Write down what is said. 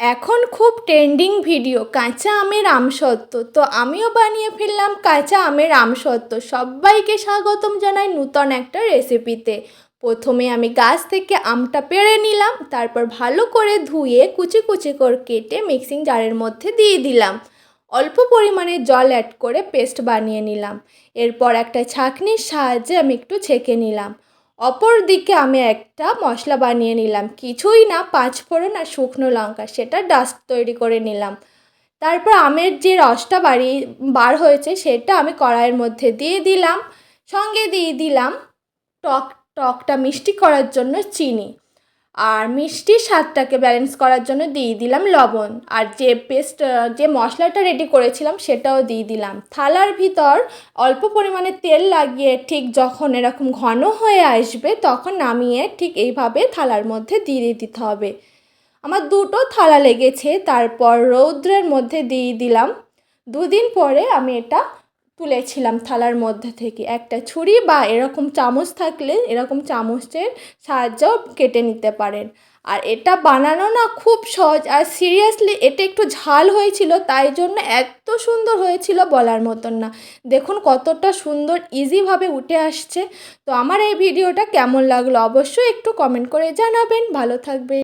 এখন খুব trending video কাঁচা আমের আমসত্ত্ব তো আমিও বানিয়ে ফেললাম কাঁচা আমের আমসত্ত্ব সবাইকে স্বাগতম জানাই নূতন একটা রেসিপিতে প্রথমে আমি গাছ থেকে আমটা পেড়ে নিলাম, তারপর ভালো করে ধুয়ে কুচি কুচি করে কেটে মিক্সিং জারের মধ্যে দিয়ে দিলাম। অল্প পরিমাণে জল অ্যাড করে পেস্ট বানিয়ে নিলাম। এরপর একটা ছাঁকনির সাহায্যে আমি একটু ছেঁকে নিলাম। অপর দিকে আমি একটা মশলা বানিয়ে নিলাম। কিছুই না পাঁচ ফোড়ন আর শুকনো লঙ্কা, সেটা ডাস্ট তৈরি করে নিলাম। তারপর আমের যে রসটা বাড়ি, বার হয়েছে, সেটা আমি কড়াইয়ের মধ্যে দিয়ে দিলাম। সঙ্গে দিয়ে দিলাম টক, টকটা মিষ্টি করার জন্য চিনি। আর মিষ্টির স্বাদটাকে ব্যালেন্স করার জন্য দিয়ে দিলাম লবণ। আর যে পেস্ট যে মশলাটা রেডি করেছিলাম সেটাও দিয়ে দিলাম। থালার ভিতর অল্প পরিমাণে তেল লাগিয়ে ঠিক যখন এরকম ঘন হয়ে আসবে তখন নামিয়ে ঠিক এইভাবে থালার মধ্যে দিয়ে দিতে হবে। আমার দুটো থালা লেগেছে, তারপর রৌদ্রের মধ্যে দিয়ে দিলাম। দুদিন পরে আমি এটা তুলেছিলাম থালার মধ্যে থেকে। একটা ছুরি বা এরকম চামচ থাকলে এরকম চামচের সাহায্যেও কেটে নিতে পারেন। আর এটা বানানো না খুব সহজ। আর সিরিয়াসলি এটা একটু ঝাল হয়েছিল, তাই জন্য এত সুন্দর হয়েছিল বলার মতন না। দেখুন কতটা সুন্দর ইজিভাবে উঠে আসছে। তো আমার এই ভিডিওটা কেমন লাগল অবশ্যই একটু কমেন্ট করে জানাবেন। ভালো থাকবে